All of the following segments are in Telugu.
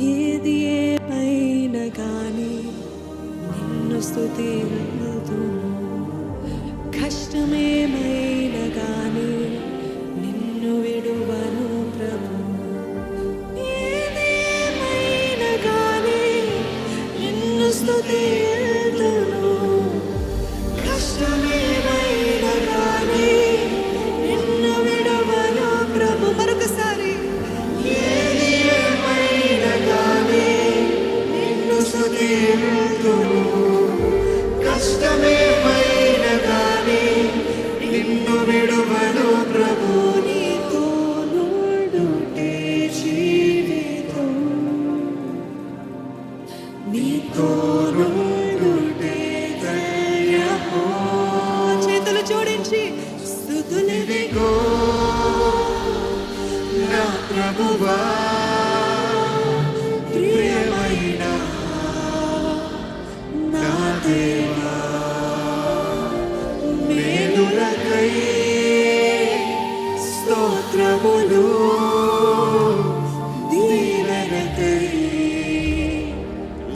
ఏది ఏమైనా కానీ నిన్ను స్థుతిల్లుతూ స్తుతింతును స్తోత్రములు దీవెనకై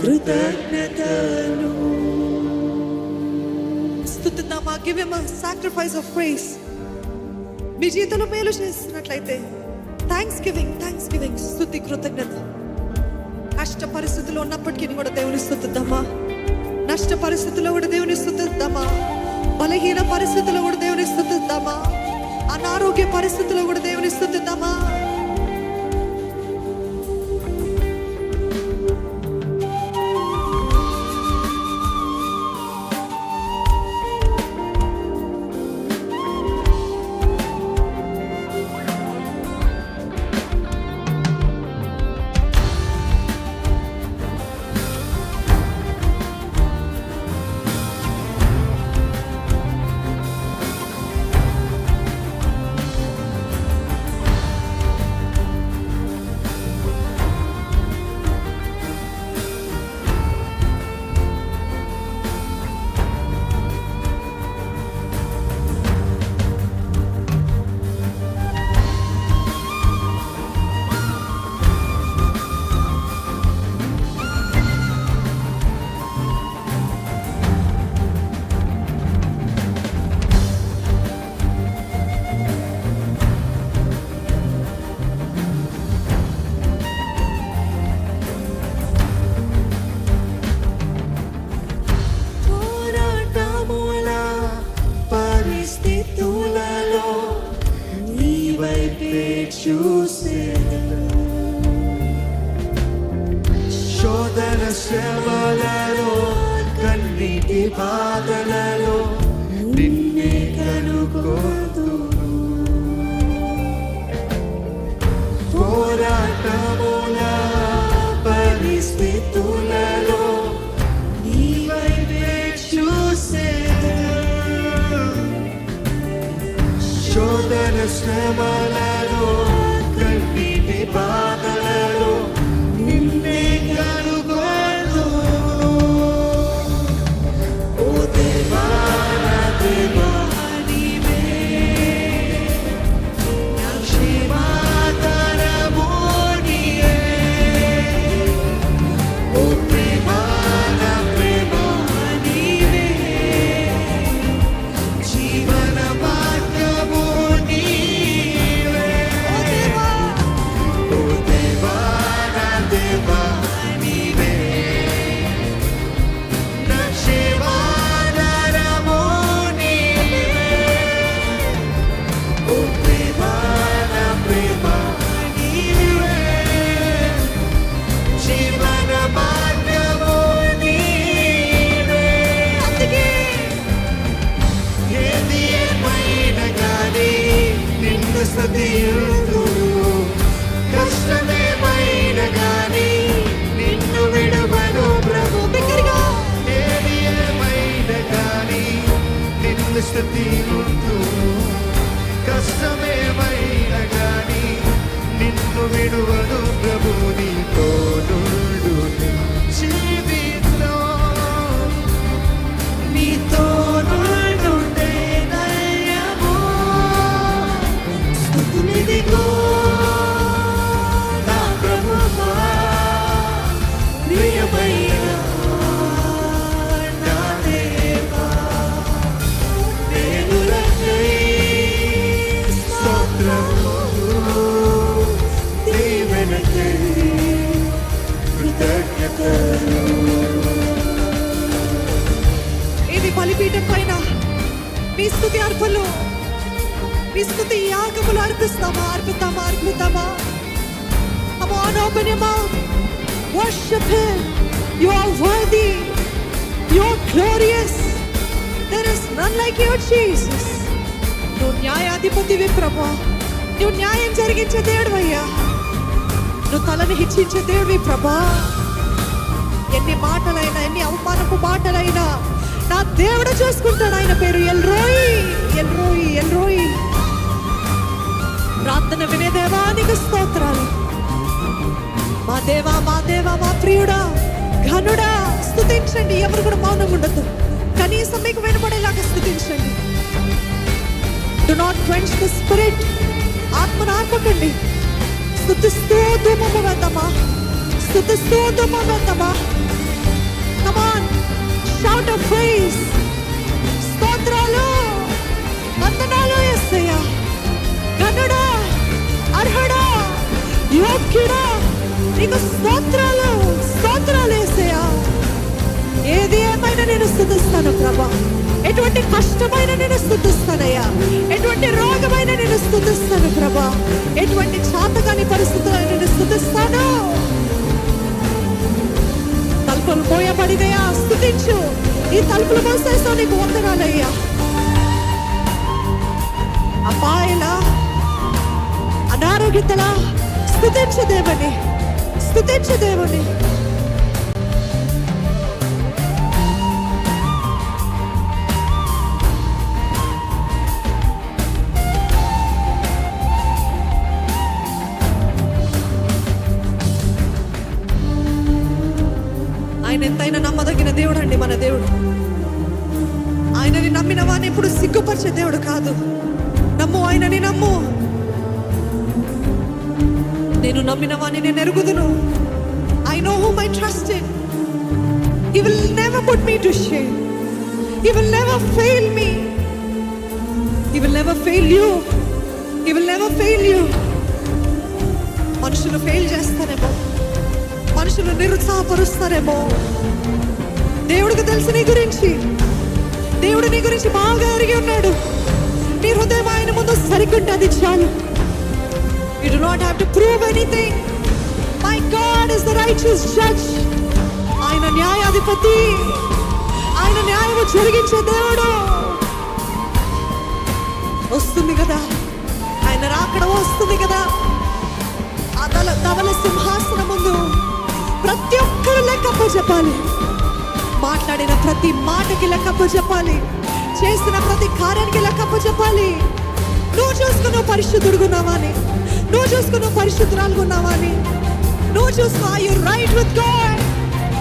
కృతజ్ఞతలు స్తుతిద్దామా give him sacrifice of praise మీ జీవితంలో మేలు చేస్తున్నట్లయితే థ్యాంక్స్ గివింగ్ థ్యాంక్స్ గివింగ్ స్థుతి కృతజ్ఞత. కష్ట పరిస్థితుల్లో ఉన్నప్పటికీ కూడా దేవుని స్థుతిద్దామా? నష్ట పరిస్థితుల్లో కూడా దేవుని స్థుతిద్దామా? బలహీన పరిస్థితుల్లో కూడా దేవుని స్థుతిద్దామా అనారోగ్య పరిస్థితుల్లో కూడా దేవుని స్థుతిద్దామా వైపే చూసేను శోధన శ్రమలలో కన్నీటి బాధలలో నిన్నే కనుకోదు పోరాటముల పరిస్థితులలో శోధన శ్రమలలో థ్యాంక్ యూ జీసస్ నువ్వు న్యాయాధిపతివి ప్రభా నువ్వు న్యాయం జరిగించే దేవుడవయ్యా. నువ్వు తలని హెచ్చించే దేవుడివి ప్రభా ఎన్ని మాటలైనా ఎన్ని అవమానపు మాటలైనా నా దేవుడు చూసుకుంటాడు ఆయన పేరు ఎల్రోయి. El Roi El Roi. ప్రార్థన వినే దేవా నీకు స్తోత్రాలు. మా దేవా మా దేవా మా ప్రియుడా ఘనుడా స్తుతించండి. ఎవరు కూడా మౌనం ఉండదు. కనీసం మీకు వినపడేలాగా స్తుతించండి do not quench the spirit ఆత్మను ఆపకండి స్థుతిస్తూ ధూమము వేద్దామా? స్థుతిస్తూ ధూమము వేద్దామా? కమాన్ షౌట్ ఆఫ్ ఫేస్ స్తోత్రాలు వందనాలు యేసయ్యా గనుడా అర్హుడా యోగ్యుడా నీకు స్తోత్రాలు స్తోత్రాలు యేసయ్యా ఏది కష్టమైన నేను స్థుతిస్తాను ప్రభా. ఎటువంటి కష్టమైన నేను స్థుతిస్తానయ్యా ఎటువంటి రోగమైన నేను స్థుతిస్తాను ప్రభా. ఎటువంటి చాతకాని పరిస్థితులను నేను స్థుతిస్తాను. తలుపులు మోయబడినయా స్థుతించు. ఈ తలుపులు మోసేస్తా నీకు వందనాలయ్యా అపాయల అనారోగ్యతల స్థుతించు దేవుని. స్థుతించు దేవుని. ఎంతైనా నమ్మదగిన దేవుడు అండి మన దేవుడు. ఆయనని నమ్మిన వాడిని ఎప్పుడు సిగ్గుపరిచే దేవుడు కాదు. నమ్ము ఆయనని నమ్ము. నేను నమ్మిన వాడిని నేను ఎరుగుదును. I know who my trust in he will never put me to shame he will never fail me he will never fail you he will never fail you మనుషులు ఫెయిల్ చేస్తారేమో. మనుషులు నిరుత్సాహపరుస్తారేమో. దేవుడికి తెలుసు నీ గురించి. దేవుడు నీ గురించి బాగా ఎరిగి ఉన్నాడు. నీ హృదయం ఆయన ముందు సరిగ్గుంటే అది చాలు. You do not have to prove anything my God is the righteous judge ఆయన న్యాయాధిపతి. ఆయన న్యాయము జరిగించే దేవుడు. వస్తుంది కదా. ఆయన రాకడ వస్తుంది కదా. ఆ తల తవల సింహాసనం ముందు ప్రతి ఒక్కరు లెక్కప్ప చెప్పాలి. మాట్లాడిన ప్రతి మాటకి లెక్కప్ప చెప్పాలి. చేసిన ప్రతి కార్యానికి లెక్కప్ప చెప్పాలి. నువ్వు చూసుకున్న పరిశుద్ధుడుగున్నావా అని. నువ్వు చూసుకున్న నువ్వు పరిశుద్ధురాలుగున్నావా అని. నువ్వు చూసుకో you right with God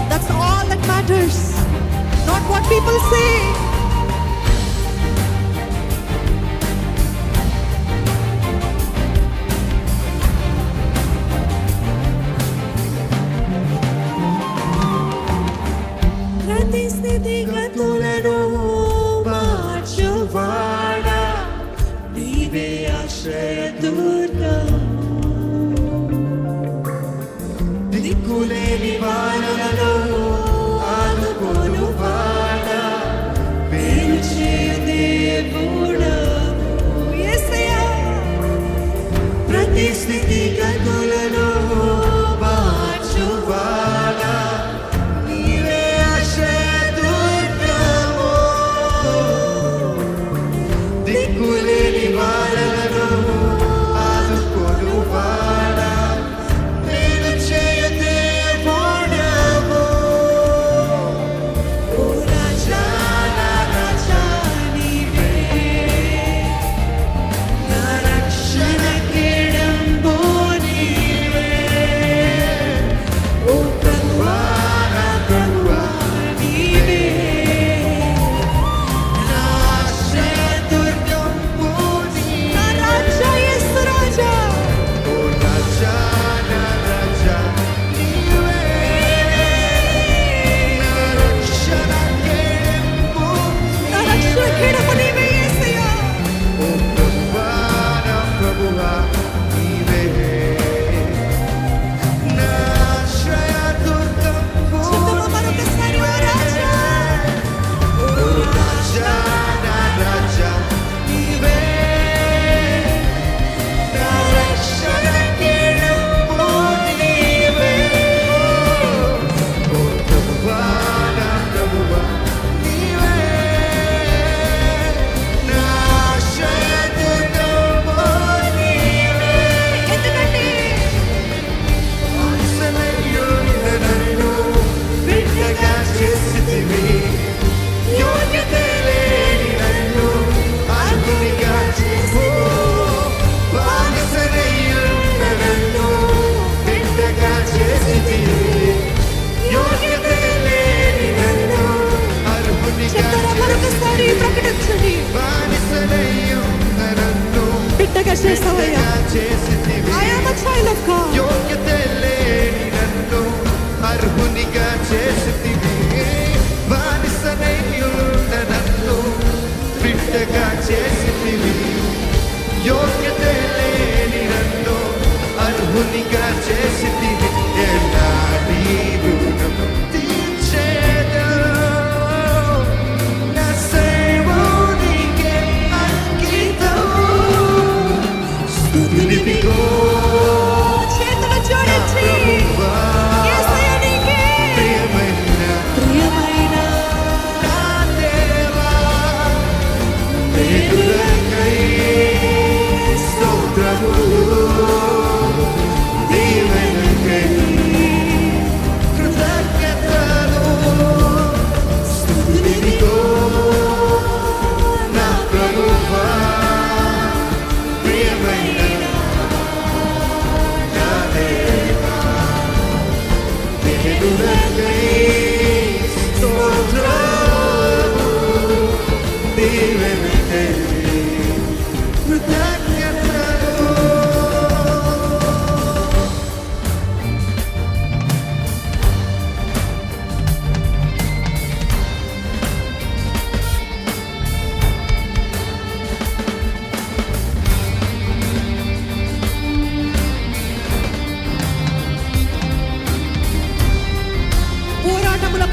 that's all that matters not what people say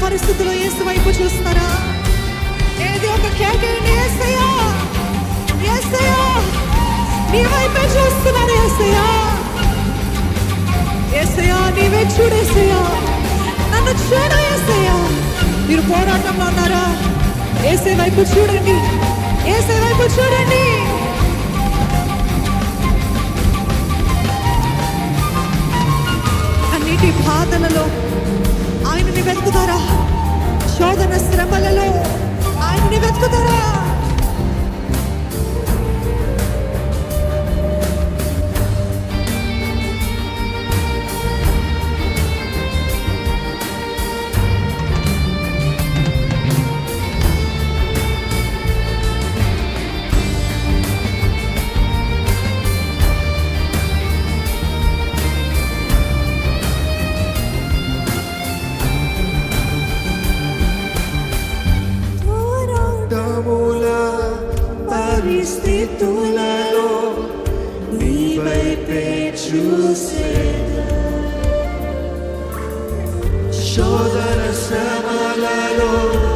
పరిస్థితుల్లో ఏసు వైపు చూస్తా మీరు పోరాటంలో ఉన్నారా? ఏసే వైపు చూడండి. ఏసే వైపు చూడండి. అన్నిటి బాధలలో ఆయనని వెతుకుతారా? శోధన శ్రమలలో ఆయనని వెతుకుతారా? you.